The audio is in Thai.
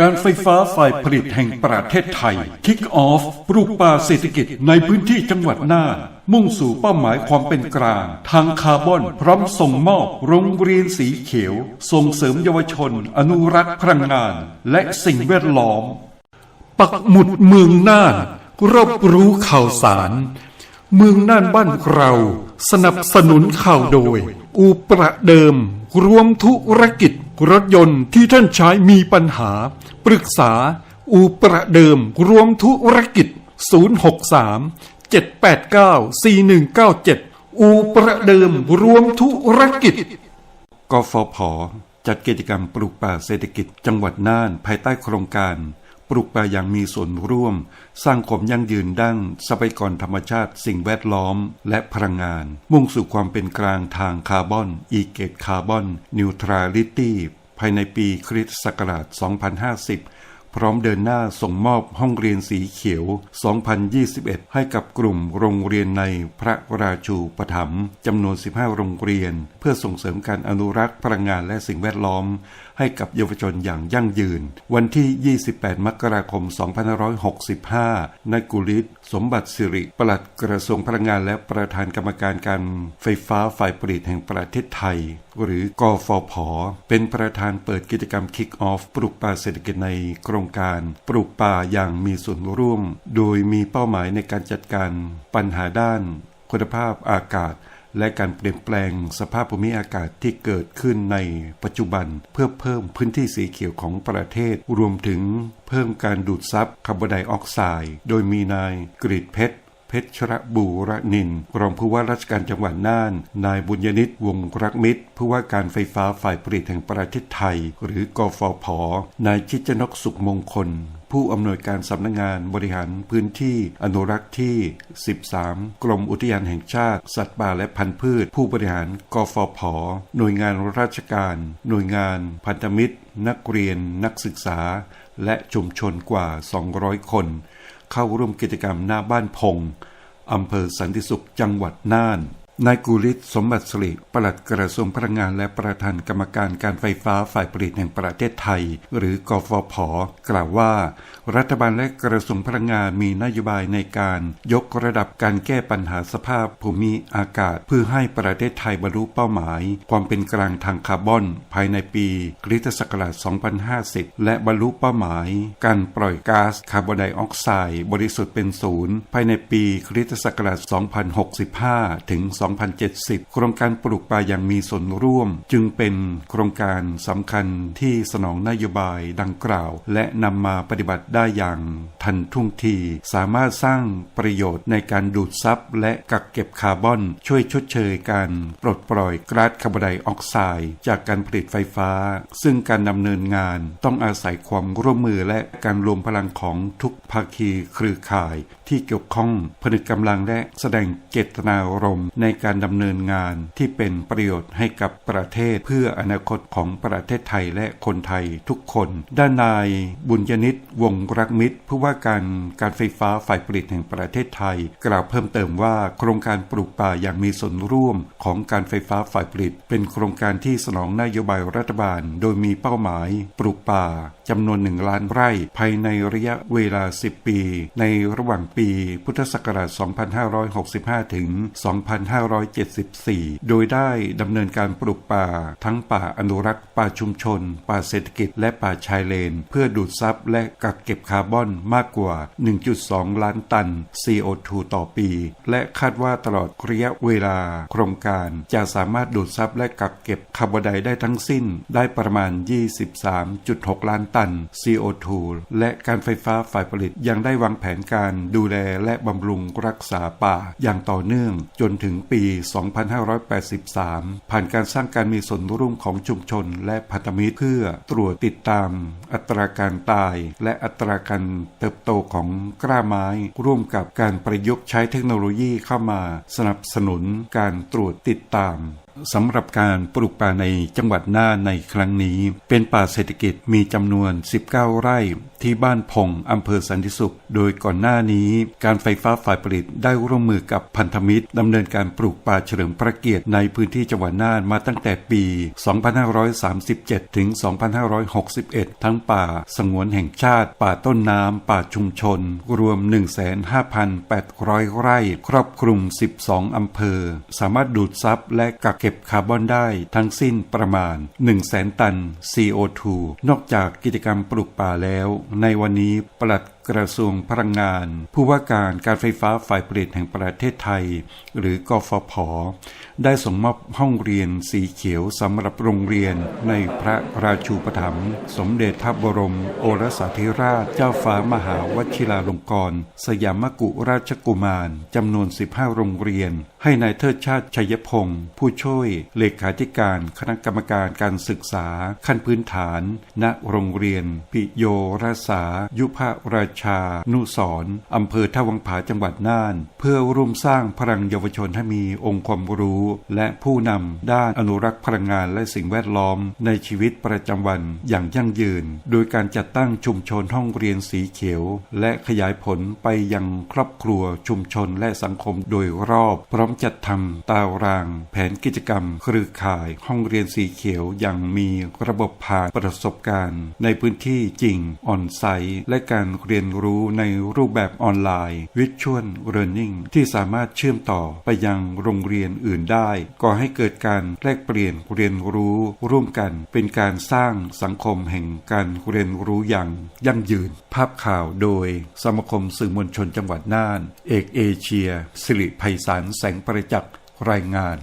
การไฟฟ้าฝ่ายผลิตแห่งประเทศไทย Kick Off ปลูกป่าเศรษฐกิจในพื้นที่จังหวัดน่านมุ่งสู่เป้าหมายความเป็นกลาง ทางคาร์บอน พร้อมส่งมอบ โรงเรียนสีเขียว ส่งเสริมเยาวชน อนุรักษ์พลังงาน และสิ่งแวดล้อม ปักหมุดเมืองน่านรอบรู้ข่าวสาร เมืองน่านบ้านเราสนับสนุนข่าวโดยอูประเดิมรวมธุรกิจ รถยนต์ที่ท่านใช้มีปัญหา ปรึกษา อูประเดิม รวมธุรกิจ 063 789 4197 อูประเดิม รวมธุรกิจ กฟผ จัดกิจกรรมปลูกป่าเศรษฐกิจจังหวัดน่าน ภายใต้โครงการ ปลูกป่าอย่างมีส่วนร่วม สร้างความยั่งยืนด้านทรัพยากรธรรมชาติ สิ่งแวดล้อม และพลังงาน มุ่งสู่ความเป็นกลางทางคาร์บอน อีเกตคาร์บอน นิวทราลิตี้ ภายในปีคริสตศักราช 2050 พร้อมเดินหน้าส่งมอบห้องเรียนสีเขียว 2021 ให้กับกลุ่มโรงเรียนในพระราชูปถัมภ์จำนวน 15 โรงเรียน เพื่อส่งเสริมการอนุรักษ์พลังงานและสิ่งแวดล้อม ให้กับเยาวชนอย่างยั่งยืน วันที่ 28 มกราคม 2565นายกุลิศสมบัติสิริปลัดกระทรวงพลังงานและประธานกรรมการการไฟฟ้าฝ่ายผลิตแห่งประเทศไทย หรือกฟผ เป็นประธานเปิดกิจกรรม Kick Off ปลูกป่าเศรษฐกิจในโครงการปลูกป่าอย่างมีส่วนร่วม โดยมีเป้าหมายในการจัดการปัญหาด้าน คุณภาพอากาศ และการเปลี่ยนแปลงสภาพภูมิอากาศที่เกิดขึ้นในปัจจุบัน เพื่อเพิ่มพื้นที่สีเขียวของประเทศ รวมถึงเพิ่มการดูดซับคาร์บอนไดออกไซด์ โดยมีนายกรีดเพชร เพชรบูรนินรองผู้ว่าราชการจังหวัดน่าน นายบุญยนิตวงศรักมิตร ผู้ว่าการไฟฟ้าฝ่ายผลิตแห่งประเทศไทย หรือกฟผ นายชิจนกสุขมงคล ผู้อำนวยการสำนักงงานบริหารพื้นที่อนุรักษ์ที่ 13 กรมอุทยานแห่งชาติ สัตว์ป่าและพันธุ์พืช ผู้บริหาร กฟผ หน่วยงานราชการ หน่วยงานพันธมิตร นักเรียน นักศึกษา และชุมชนกว่า 200 คน เข้าร่วมกิจกรรมหน้าบ้านพงอำเภอสันติสุขจังหวัดน่าน นายกุลิศสมบัติสิริปลัดกระทรวงพลังงานและประธานกรรมการการไฟฟ้าฝ่ายผลิตแห่งประเทศไทย หรือกฟผ กล่าวว่า รัฐบาลและกระทรวงพลังงานมีนโยบายในการยกระดับการแก้ปัญหาสภาพภูมิอากาศ เพื่อให้ประเทศไทยบรรลุเป้าหมาย ความเป็นกลางทางคาร์บอน ภายในปีคริสตศักราช 2050 และบรรลุเป้าหมาย การปล่อยก๊าซคาร์บอนไดออกไซด์บริสุทธิ์เป็นศูนย์ภายในปีคริสตศักราช 2065 ถึง2070 โครงการปลูกป่าอย่างมีส่วนร่วม จึงเป็นโครงการสำคัญที่สนองนโยบายดังกล่าว และนำมาปฏิบัติได้อย่างทันท่วงที สามารถสร้างประโยชน์ในการดูดซับและกักเก็บคาร์บอน ช่วยชดเชยการปลดปล่อยก๊าซคาร์บอนไดออกไซด์จากการผลิตไฟฟ้า ซึ่งการดำเนินงานต้องอาศัยความร่วมมือและการรวมพลังของทุกภาคีเครือข่ายที่เกี่ยวข้องผนึกกำลังและแสดงเจตนารมณ์ในการดำเนินงานที่เป็นประโยชน์ให้กับประเทศเพื่ออนาคตของประเทศไทยและคนไทยทุกคน ด้านนายบุญยนิตวงศรักมิตร ผู้ว่าการการไฟฟ้าฝ่ายผลิตแห่งประเทศไทย กล่าวเพิ่มเติมว่าโครงการปลูกป่าอย่างมีส่วนร่วมของการไฟฟ้าฝ่ายผลิต เป็นโครงการที่สนองนโยบายรัฐบาล โดยมีเป้าหมาย ปลูกป่า จำนวนหนึ่งล้านไร่ ภายในระยะเวลา 10 ปี ในระหว่างปีพุทธศักราช 2565 ถึง 2574 โดยได้ดำเนินการปลูกป่า ทั้งป่าอนุรักษ์ ป่าชุมชน ป่าเศรษฐกิจ และป่าชายเลน เพื่อดูดซับและกักเก็บคาร์บอนมากกว่า 1.2 ล้านตัน CO2 ต่อปี และคาดว่าตลอดระยะเวลาโครงการจะสามารถดูดซับและกักเก็บคาร์บอนไดได้ทั้งสิ้นได้ประมาณ 23.6 ล้านตัน CO2 และการไฟฟ้าฝ่ายผลิตยังได้วางแผนการดูแลและบำรุงรักษาป่าอย่างต่อเนื่องจนถึงปี 2583 ผ่านการสร้างการมีส่วนร่วมของชุมชนและพันธมิตรเพื่อตรวจติดตาม อัตราการตาย และอัตราการเติบโตของกล้าไม้ ร่วมกับการประยุกต์ใช้เทคโนโลยีเข้ามาสนับสนุนการตรวจติดตาม สำหรับการปลูกป่าในจังหวัดน่านในครั้งนี้ เป็นป่าเศรษฐกิจมีจำนวน 19 ไร่ ที่บ้านพงอำเภอสันติสุข โดยก่อนหน้านี้ การไฟฟ้าฝ่ายผลิตได้ร่วมมือกับพันธมิตรดำเนินการปลูกป่าเฉลิมพระเกียรติในพื้นที่จังหวัดน่านมาตั้งแต่ปี 2537 ถึง 2561 ทั้งป่าสงวนแห่งชาติ ป่าต้นน้ำ ป่าชุมชน รวม 15,800 ไร่ ครอบคลุม 12 อำเภอ สามารถดูดซับและกักเก็บ็บคาร์บอนได้ทั้งสิ้นประมาณ 100,000 ตัน CO2 นอกจากกิจกรรมปลูกป่าแล้ว ในวันนี้ปลัด กระทรวงพลังงาน ผู้ว่าการการไฟฟ้าฝ่ายผลิตแห่งประเทศไทย หรือกฟผ ได้ส่งมอบห้องเรียนสีเขียวสำหรับโรงเรียนในพระราชูปถัมภ์สมเด็จพระบรม โอรสาธิราชเจ้าฟ้ามหาวชิราลงกรณ์สยามกุราชกุมารจำนวน 15 โรงเรียน ให้ในายเทิดชาติชัยพงศ์ผู้ช่วยเลขาธิการคณะกรรมการการศึกษาขั้นพื้นฐาน ณโรงเรียน ปิโยราษายุพราชา นุสรณ์อำเภอท่าวังผาจังหวัดน่าน เพื่อร่วมสร้างพลังเยาวชนให้มีองค์ความรู้ และผู้นำด้านอนุรักษ์พลังงานและสิ่งแวดล้อม ในชีวิตประจำวันอย่างยั่งยืน โดยการจัดตั้งชุมชนห้องเรียนสีเขียว และขยายผลไปยังครอบครัวชุมชนและสังคมโดยรอบ พร้อมจัดทำตาราง แผนกิจกรรม เครือข่าย ห้องเรียนสีเขียวอย่างมีระบบผ่านประสบการณ์ ในพื้นที่จริงออนไซต์และการเรียนนรู้ในรูปแบบออนไลน์ Virtual Learning ที่สามารถเชื่อมต่อไปยังโรงเรียนอื่นได้ก่อให้เกิดการแลกเปลี่ยนเรียนรู้ร่วมกัน เป็นการสร้างสังคมแห่งการเรียนรู้อย่างยั่งยืน ภาพข่าวโดยสมาคมสื่อมวลชนจังหวัดน่าน เอกเอเชีย สิริไพศาลแสงประจักษ์รายงาน